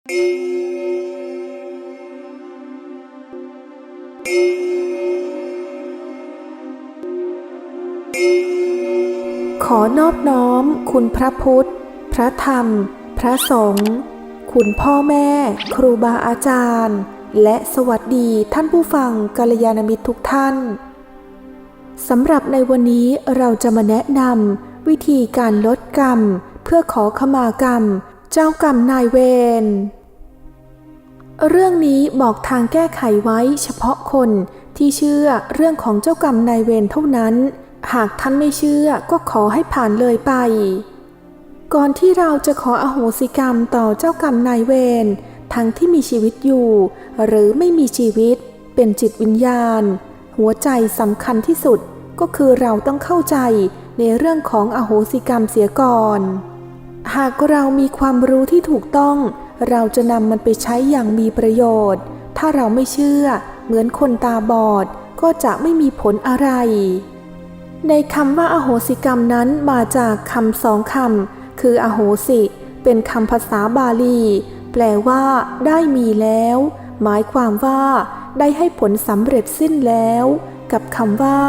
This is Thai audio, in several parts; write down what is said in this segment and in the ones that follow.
ขอนอบน้อมคุณพระพุทธ พระธรรม พระสงฆ์ คุณพ่อแม่ ครูบาอาจารย์ และสวัสดีท่านผู้ฟังกัลยาณมิตรทุกท่าน สำหรับในวันนี้เราจะมาแนะนำวิธีการลดกรรม เพื่อขอขมากรรม จ้ากรรมนายเวร เรื่องนี้บอกทางแก้ไขไว้เฉพาะคนที่เชื่อเรื่องของเจ้ากรรมนายเวรเท่านั้น หากท่านไม่เชื่อก็ขอให้ผ่านเลยไป ก่อนที่เราจะขออโหสิกรรมต่อเจ้ากรรมนายเวรทั้งที่มีชีวิตอยู่ หรือไม่มีชีวิต เป็นจิตวิญญาณ หัวใจสำคัญที่สุดก็คือเราต้องเข้าใจในเรื่องของอโหสิกรรมเสียก่อน หากเรามีความรู้ที่ถูกต้อง เราจะนำมันไปใช้อย่างมีประโยชน์ ถ้าเราไม่เชื่อ เหมือนคนตาบอด ก็จะไม่มีผลอะไร ในคำว่าอโหสิกรรมนั้นมาจากคำสองคำคืออโหสิ เป็นคำภาษาบาลี แปลว่า ได้มีแล้ว หมายความว่า ได้ให้ผลสำเร็จสิ้นแล้ว กับคำว่า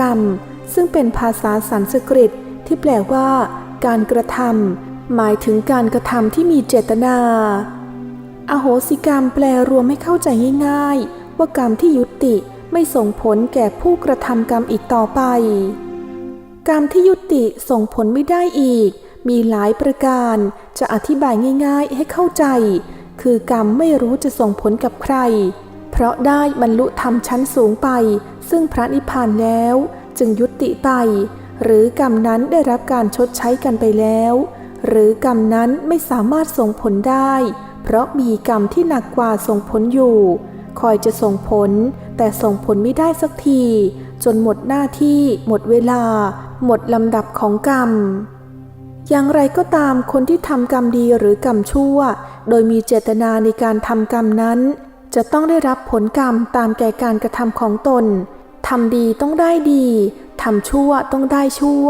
กรรม ซึ่งเป็นภาษาสันสกฤตที่แปลว่า การกระทำ หมายถึงการกระทำที่มีเจตนา อโหสิกรรมแปลรวมให้เข้าใจง่ายๆ ว่ากรรมที่ยุติไม่ส่งผลแก่ผู้กระทำกรรมอีกต่อไป กรรมที่ยุติส่งผลไม่ได้อีก มีหลายประการ จะอธิบายง่ายๆให้เข้าใจ คือกรรมไม่รู้จะส่งผลกับใคร เพราะได้บรรลุธรรมชั้นสูงไป ซึ่งพระนิพพานแล้ว จึงยุติไป หรือกรรมนั้นได้รับการชดใช้กันไปแล้ว หรือกรรมนั้นไม่สามารถส่งผลได้ เพราะมีกรรมที่หนักกว่าส่งผลอยู่ คอยจะส่งผล แต่ส่งผลไม่ได้สักที จนหมดหน้าที่หมดเวลา หมดลำดับของกรรม อย่างไรก็ตามคนที่ทำกรรมดีหรือกรรมชั่ว โดยมีเจตนาในการทำกรรมนั้น จะต้องได้รับผลกรรมตามแก่การกระทำของตนทำดีต้องได้ดี ทำชั่วต้องได้ชั่ว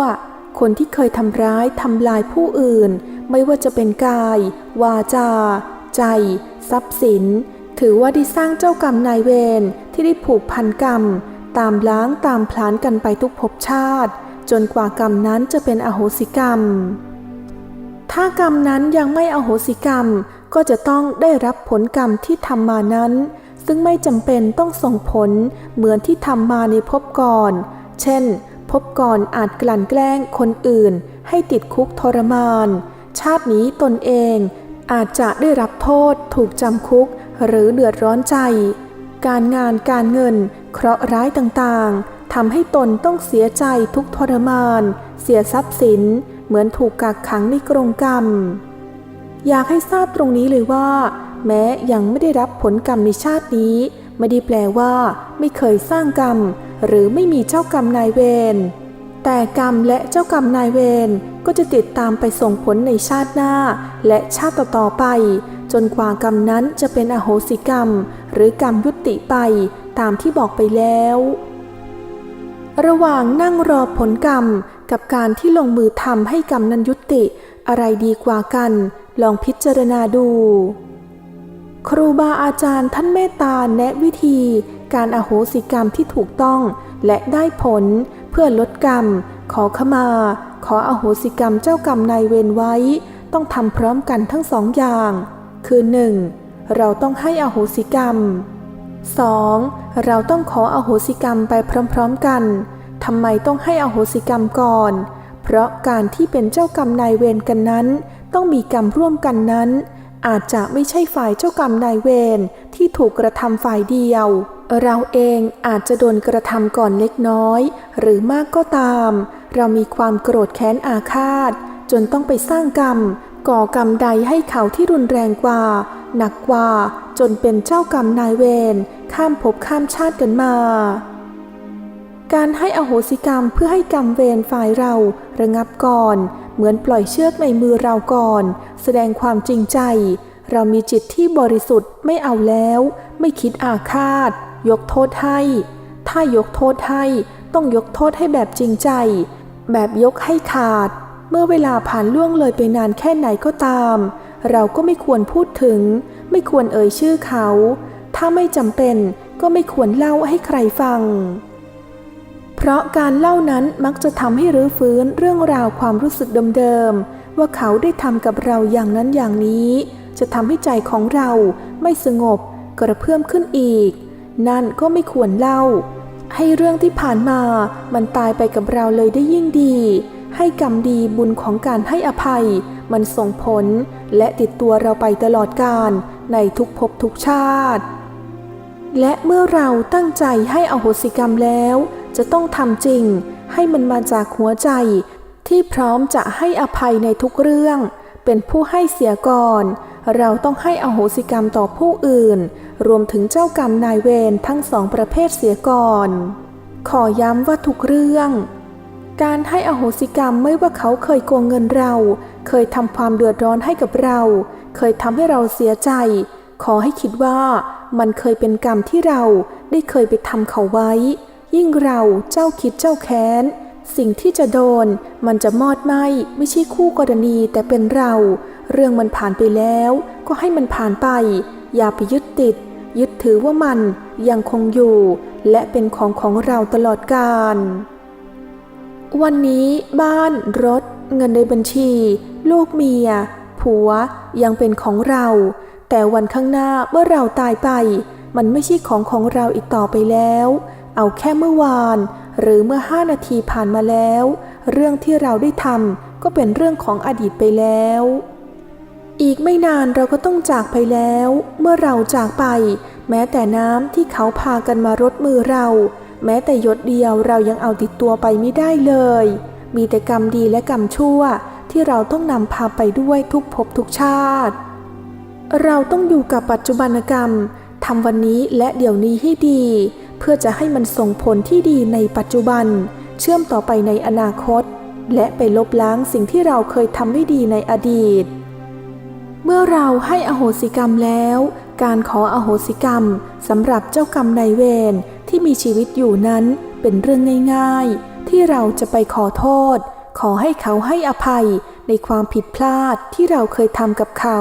คนที่เคยทำร้ายทำลายผู้อื่น ไม่ว่าจะเป็นกาย วาจา ใจ ทรัพย์สิน ถือว่าได้สร้างเจ้ากรรมนายเวรที่ได้ผูกพันกรรม ตามล้างตามพลานกันไปทุกภพชาติ จนกว่ากรรมนั้นจะเป็นอโหสิกรรม ถ้ากรรมนั้นยังไม่อโหสิกรรม ก็จะต้องได้รับผลกรรมที่ทำมานั้น ซึ่งไม่จำเป็นต้องส่งผลเหมือนที่ทำมาในภพก่อน เช่น ภพก่อนอาจกลั่นแกล้งคนอื่น ให้ติดคุกทรมาน ชาตินี้ตนเองอาจจะได้รับโทษถูกจำคุก หรือเดือดร้อนใจ การงานการเงิน เคราะห์ร้ายต่างๆทำให้ตนต้องเสียใจทุกทรมาน เสียทรัพย์สิน เหมือนถูกกักขังในกรงกรรม อยากให้ทราบตรงนี้เลยว่า แม้ยังไม่ได้รับผลกรรมในชาตินี้ ไม่ได้แปลว่า ไม่เคยสร้างกรรม หรือไม่มีเจ้ากรรมนายเวร แต่กรรมและเจ้ากรรมนายเวรก็จะติดตามไปส่งผลในชาติหน้า และชาติต่อๆไป จนกว่ากรรมนั้นจะเป็นอโหสิกรรม หรือกรรมยุติไปตามที่บอกไปแล้ว ระหว่างนั่งรอผลกรรมกับการที่ลงมือทำให้กรรมนั้นยุติ อะไรดีกว่ากัน ลองพิจารณาดู ครูบาอาจารย์ท่านเมตตาแนะวิธี การอโหสิกรรมที่ถูกต้องและได้ผล เพื่อลดกรรม ขอขมา ขออโหสิกรรมเจ้ากรรมนายเวรไว้ ต้องทำพร้อมกันทั้งสองอย่าง คือ 1. เราต้องให้อโหสิกรรม 2. เราต้องขออโหสิกรรมไปพร้อมๆกันทำไมต้องให้อโหสิกรรมก่อน เพราะการที่เป็นเจ้ากรรมนายเวรกันนั้น ต้องมีกรรมร่วมกันนั้น อาจจะไม่ใช่ฝ่ายเจ้ากรรมนายเวรที่ถูกกระทำฝ่ายเดียว เราเองอาจจะโดนกระทำก่อนเล็กน้อย หรือมากก็ตาม เรามีความโกรธแค้นอาฆาต จนต้องไปสร้างกรรม ก่อกรรมใดให้เขาที่รุนแรงกว่า หนักกว่า จนเป็นเจ้ากรรมนายเวรข้ามภพข้ามชาติกันมา การให้อโหสิกรรมเพื่อให้กรรมเวรฝ่ายเราระงับก่อน เหมือนปล่อยเชือกในมือเราก่อน แสดงความจริงใจ เรามีจิตที่บริสุทธิ์ไม่เอาแล้ว ไม่คิดอาฆาต ยกโทษให้ ถ้ายกโทษให้ต้องยกโทษให้แบบจริงใจ แบบยกให้ขาด เมื่อเวลาผ่านล่วงเลยไปนานแค่ไหนก็ตาม เราก็ไม่ควรพูดถึง ไม่ควรเอ่ยชื่อเขา ถ้าไม่จำเป็นก็ไม่ควรเล่าให้ใครฟัง เพราะการเล่านั้นมักจะทำให้รื้อฟื้นเรื่องราวความรู้สึกเดิมๆว่าเขาได้ทำกับเราอย่างนั้นอย่างนี้ จะทำให้ใจของเราไม่สงบกระเพื่อมขึ้นอีก นั่นก็ไม่ควรเล่า ให้เรื่องที่ผ่านมามันตายไปกับเราเลยได้ยิ่งดี ให้กรรมดีบุญของการให้อภัย มันส่งผลและติดตัวเราไปตลอดกาลในทุกภพทุกชาติ และเมื่อเราตั้งใจให้อโหสิกรรมแล้ว จะต้องทำจริง ให้มันมาจากหัวใจ ที่พร้อมจะให้อภัยในทุกเรื่อง เป็นผู้ให้เสียก่อน เราต้องให้อโหสิกรรมต่อผู้อื่น รวมถึงเจ้ากรรมนายเวรทั้งสองประเภทเสียก่อน ขอย้ำว่าทุกเรื่อง การให้อโหสิกรรมไม่ว่าเขาเคยโกงเงินเรา เคยทำความเดือดร้อนให้กับเรา เคยทำให้เราเสียใจ ขอให้คิดว่ามันเคยเป็นกรรมที่เราได้เคยไปทำเขาไว้ ยิ่งเราเจ้าคิดเจ้าแค้น สิ่งที่จะโดนมันจะมอดไหมไม่ใช่คู่กรณีแต่เป็นเรา เรื่องมันผ่านไปแล้ว ก็ให้มันผ่านไป อย่าไปยึดติด ยึดถือว่ามันยังคงอยู่ และเป็นของของเราตลอดกาลวันนี้บ้านรถ เงินในบัญชี ลูกเมีย ผัวยังเป็นของเรา แต่วันข้างหน้าเมื่อเราตายไป มันไม่ใช่ของของเราอีกต่อไปแล้ว เอาแค่เมื่อวาน หรือเมื่อห้านาทีผ่านมาแล้ว เรื่องที่เราได้ทำก็เป็นเรื่องของอดีตไปแล้ว อีกไม่นานเราก็ต้องจากไปแล้ว เมื่อเราจากไป แม้แต่น้ำที่เขาพากันมารดมือเรา แม้แต่หยดเดียวเรายังเอาติดตัวไปไม่ได้เลย มีแต่กรรมดีและกรรมชั่วที่เราต้องนำพาไปด้วยทุกภพทุกชาติ เราต้องอยู่กับปัจจุบันกรรมทำวันนี้และเดี๋ยวนี้ให้ดี เพื่อจะให้มันส่งผลที่ดีในปัจจุบัน เชื่อมต่อไปในอนาคต และไปลบล้างสิ่งที่เราเคยทำไม่ดีในอดีต เมื่อเราให้อโหสิกรรมแล้ว การขออโหสิกรรมสำหรับเจ้ากรรมนายเวรที่มีชีวิตอยู่นั้นเป็นเรื่องง่าย ๆ ที่เราจะไปขอโทษ ขอให้เขาให้อภัยในความผิดพลาดที่เราเคยทำกับเขา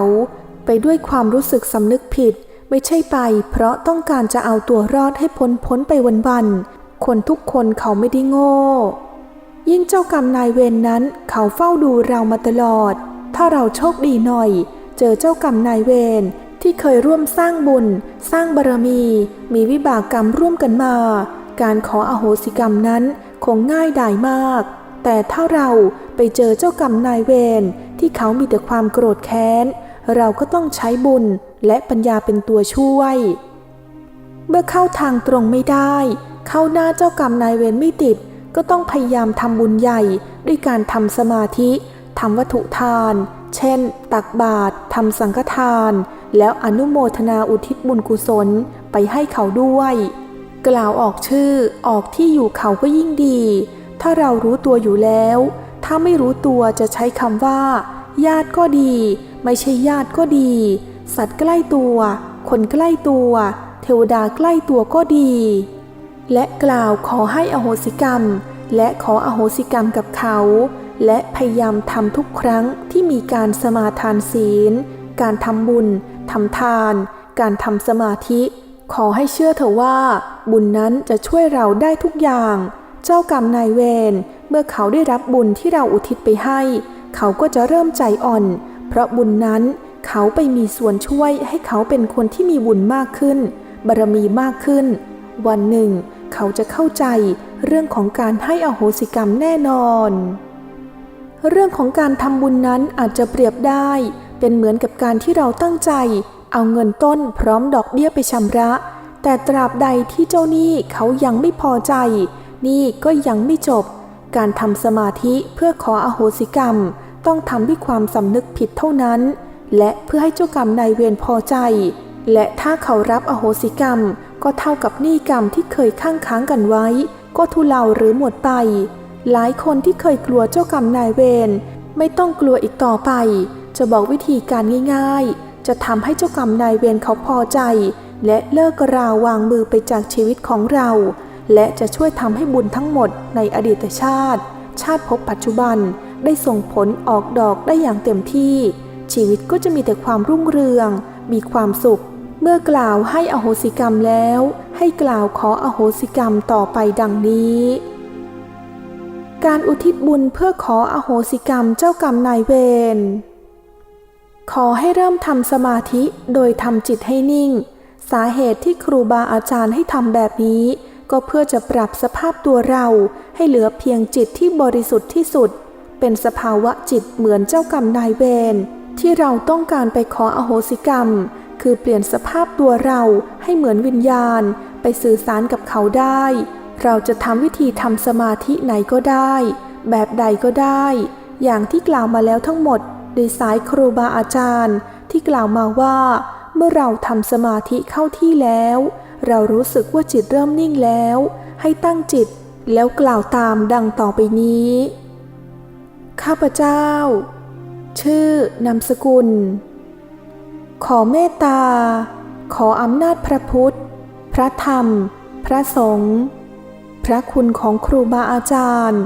ไปด้วยความรู้สึกสำนึกผิด ไม่ใช่ไป เพราะต้องการจะเอาตัวรอดให้พ้นพ้นไปวันๆ คนทุกคนเขาไม่ได้โง่ ยิ่งเจ้ากรรมนายเวรนนั้นเขาเฝ้าดูเรามาตลอด ถ้าเราโชคดีหน่อย เจอเจ้ากรรมนายเวรที่เคยร่วมสร้างบุญ สร้างบารมี มีวิบากกรรมร่วมกันมา การขออโหสิกรรมนั้นคงง่ายดายมาก แต่ถ้าเราไปเจอเจ้ากรรมนายเวรที่เขามีแต่ความโกรธแค้น เราก็ต้องใช้บุญและปัญญาเป็นตัวช่วย เมื่อเข้าทางตรงไม่ได้ เข้าหน้าเจ้ากรรมนายเวรไม่ติด ก็ต้องพยายามทำบุญใหญ่ด้วยการทำสมาธิทำวัตถุทาน เช่น ตักบาตรทำสังฆทาน แล้วอนุโมทนาอุทิศบุญกุศลไปให้เขาด้วย กล่าวออกชื่อออกที่อยู่เขาก็ยิ่งดี ถ้าเรารู้ตัวอยู่แล้ว ถ้าไม่รู้ตัวจะใช้คำว่า ญาติก็ดี ไม่ใช่ญาติก็ดี สัตว์ใกล้ตัว คนใกล้ตัว เทวดาใกล้ตัวก็ดี และกล่าวขอให้อโหสิกรรม และขออโหสิกรรมกับเขา และพยายามทำทุกครั้งที่มีการสมาทานศีล การทำบุญทำทาน การทำสมาธิ ขอให้เชื่อเถอะว่า บุญนั้นจะช่วยเราได้ทุกอย่าง เจ้ากรรมนายเวรเมื่อเขาได้รับบุญที่เราอุทิศไปให้ เขาก็จะเริ่มใจอ่อน เพราะบุญนั้นเขาไปมีส่วนช่วยให้เขาเป็นคนที่มีบุญมากขึ้น บารมีมากขึ้น วันหนึ่ง เขาจะเข้าใจเรื่องของการให้อโหสิกรรมแน่นอน เรื่องของการทำบุญนั้นอาจจะเปรียบได้ เป็นเหมือนกับการที่เราตั้งใจ เอาเงินต้นพร้อมดอกเบี้ยไปชำระ แต่ตราบใดที่เจ้าหนี้เขายังไม่พอใจ นี้ก็ยังไม่จบ การทำสมาธิเพื่อขออโหสิกรรม ต้องทำด้วยความสำนึกผิดเท่านั้น และเพื่อให้เจ้ากรรมนายเวรพอใจ และถ้าเขารับอโหสิกรรม ก็เท่ากับหนี้กรรมที่เคยข้างค้างกันไว้ ก็ทุเลาหรือหมดไป หลายคนที่เคยกลัวเจ้ากรรมนายเวรไม่ต้องกลัวอีกต่อไป จะบอกวิธีการง่าย ๆ จะทำให้เจ้ากรรมนายเวรเขาพอใจ และเลิกราววางมือไปจากชีวิตของเรา และจะช่วยทำให้บุญทั้งหมดในอดีตชาติ ชาติภพปัจจุบัน ได้ส่งผลออกดอกได้อย่างเต็มที่ ชีวิตก็จะมีแต่ความรุ่งเรือง มีความสุข เมื่อกล่าวให้อโหสิกรรมแล้ว ให้กล่าวขออโหสิกรรมต่อไปดังนี้ การอุทิศบุญเพื่อขออโหสิกรรมเจ้ากรรมนายเวรขอให้เริ่มทำสมาธิโดยทำจิตให้นิ่ง สาเหตุที่ครูบาอาจารย์ให้ทำแบบนี้ ก็เพื่อจะปรับสภาพตัวเราให้เหลือเพียงจิตที่บริสุทธิ์ที่สุด เป็นสภาวะจิตเหมือนเจ้ากรรมนายเวรที่เราต้องการไปขออโหสิกรรม คือเปลี่ยนสภาพตัวเราให้เหมือนวิญญาณ ไปสื่อสารกับเขาได้ เราจะทำวิธีทำสมาธิไหนก็ได้ แบบใดก็ได้ อย่างที่กล่าวมาแล้วทั้งหมด โดยสายครูบาอาจารย์ ที่กล่าวมาว่า เมื่อเราทำสมาธิเข้าที่แล้ว เรารู้สึกว่าจิตเริ่มนิ่งแล้ว ให้ตั้งจิตแล้วกล่าวตามดังต่อไปนี้ ข้าพเจ้า ชื่อนามสกุล ขอเมตตา ขออำนาจพระพุทธ พระธรรม พระสงฆ์พระคุณของครูบาอาจารย์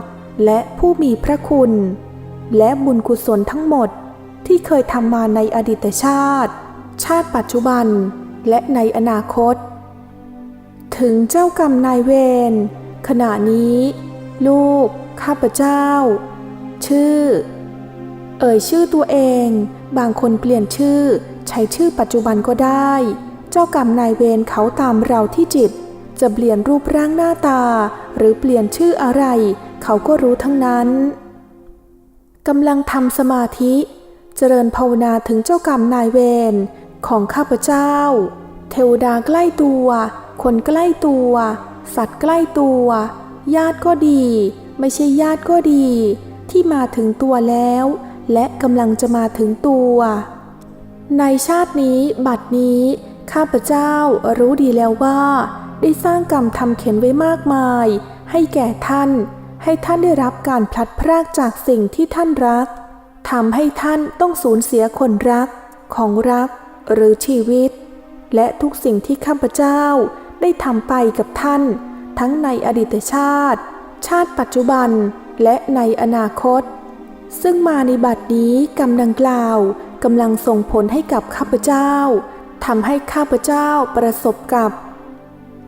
และผู้มีพระคุณ และบุญกุศลทั้งหมดที่เคยทำมาในอดีตชาติ ชาติปัจจุบันและในอนาคต ถึงเจ้ากรรมนายเวรขณะนี้ ลูก ข้าพเจ้า ชื่อ เอ่ยชื่อตัวเอง บางคนเปลี่ยนชื่อ ใช้ชื่อปัจจุบันก็ได้ เจ้ากรรมนายเวรเขาตามเราที่จิต จะเปลี่ยนรูปร่างหน้าตา หรือเปลี่ยนชื่ออะไร เขาก็รู้ทั้งนั้นกำลังทำสมาธิ เจริญภาวนาถึงเจ้ากรรมนายเวรของข้าพเจ้า เทวดาใกล้ตัว คนใกล้ตัว สัตว์ใกล้ตัว ญาติก็ดี ไม่ใช่ญาติก็ดี ที่มาถึงตัวแล้ว และกำลังจะมาถึงตัว ในชาตินี้บัดนี้ ข้าพเจ้ารู้ดีแล้วว่า ได้สร้างกรรมทำเข็นไว้มากมาย ให้แก่ท่าน ให้ท่านได้รับการพลัดพรากจากสิ่งที่ท่านรักทำให้ท่านต้องสูญเสียคนรัก ของรัก หรือชีวิต และทุกสิ่งที่ข้าพเจ้าได้ทำไปกับท่าน ทั้งในอดีตชาติ ชาติปัจจุบัน และในอนาคต ซึ่งมาในบัดนี้กรรมดังกล่าวกำลังส่งผลให้กับข้าพเจ้าทำให้ข้าพเจ้าประสบกับ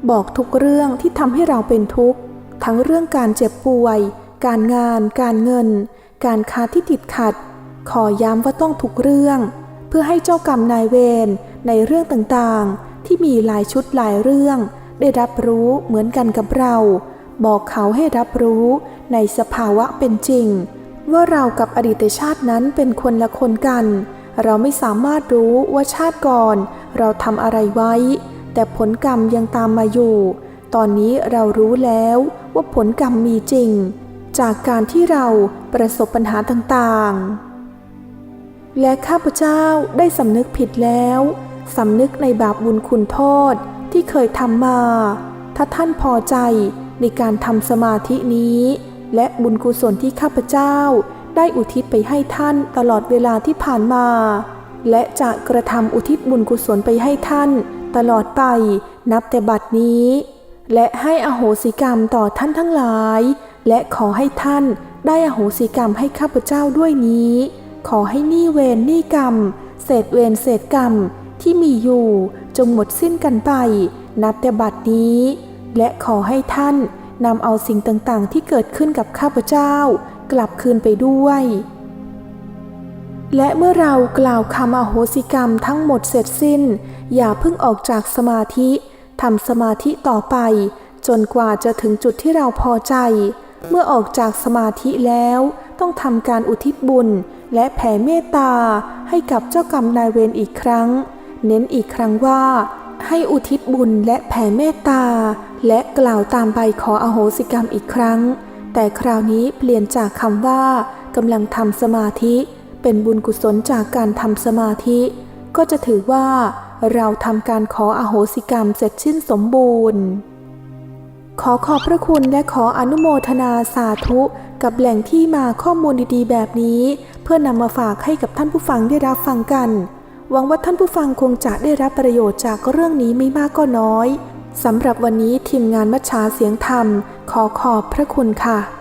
บอกทุกเรื่องที่ทำให้เราเป็นทุกข์ ทั้งเรื่องการเจ็บป่วย การงาน การเงิน การค้าที่ติดขัด ขอย้ำว่าต้องทุกเรื่อง เพื่อให้เจ้ากรรมนายเวรในเรื่องต่างๆ ที่มีหลายชุดหลายเรื่อง ได้รับรู้เหมือนกันกับเรา บอกเขาให้รับรู้ในสภาวะเป็นจริง ว่าเรากับอดีตชาตินั้นเป็นคนละคนกัน เราไม่สามารถรู้ว่าชาติก่อน เราทำอะไรไว้ แต่ผลกรรมยังตามมาอยู่ ตอนนี้เรารู้แล้วว่าผลกรรมมีจริง จากการที่เราประสบปัญหาต่างๆ และข้าพเจ้าได้สำนึกผิดแล้วสำนึกในบาปบุญคุณโทษที่เคยทำมา ถ้าท่านพอใจ ในการทำสมาธินี้ และบุญกุศลที่ข้าพเจ้า ได้อุทิศไปให้ท่านตลอดเวลาที่ผ่านมา และจะกระทำอุทิศบุญกุศลไปให้ท่าน ตลอดไปนับแต่บัดนี้ และให้อโหสิกรรมต่อท่านทั้งหลาย และขอให้ท่านได้อโหสิกรรมให้ข้าพเจ้าด้วยนี้ ขอให้หนี้เวรนี้กรรม เศษเวรเศษกรรมที่มีอยู่จงหมดสิ้นกันไป นับแต่บัดนี้ และขอให้ท่านนำเอาสิ่งต่างๆ ที่เกิดขึ้นกับข้าพเจ้า กลับคืนไปด้วย และเมื่อเรากล่าวคำอโหสิกรรมทั้งหมดเสร็จสิ้น อย่าเพิ่งออกจากสมาธิทำสมาธิต่อไป จนกว่าจะถึงจุดที่เราพอใจ เมื่อออกจากสมาธิแล้ว ต้องทำการอุทิศบุญ และแผ่เมตตาให้กับเจ้ากรรมนายเวรอีกครั้ง เน้นอีกครั้งว่า ให้อุทิศบุญและแผ่เมตตา และกล่าวตามใบขออโหสิกรรมอีกครั้ง แต่คราวนี้เปลี่ยนจากคำว่ากำลังทำสมาธิ เป็นบุญกุศลจากการทำสมาธิ ก็จะถือว่าเราทำการขออโหสิกรรมเสร็จสิ้นสมบูรณ์ ขอขอบพระคุณและขออนุโมทนาสาธุ กับแหล่งที่มาข้อมูลดีๆ แบบนี้ เพื่อนำมาฝากให้กับท่านผู้ฟังได้รับฟังกัน หวังว่าท่านผู้ฟังคงจะได้รับประโยชน์จากเรื่องนี้ไม่มากก็น้อยสำหรับวันนี้ทีมงานมัชชาเสียงธรรม ขอขอบพระคุณค่ะ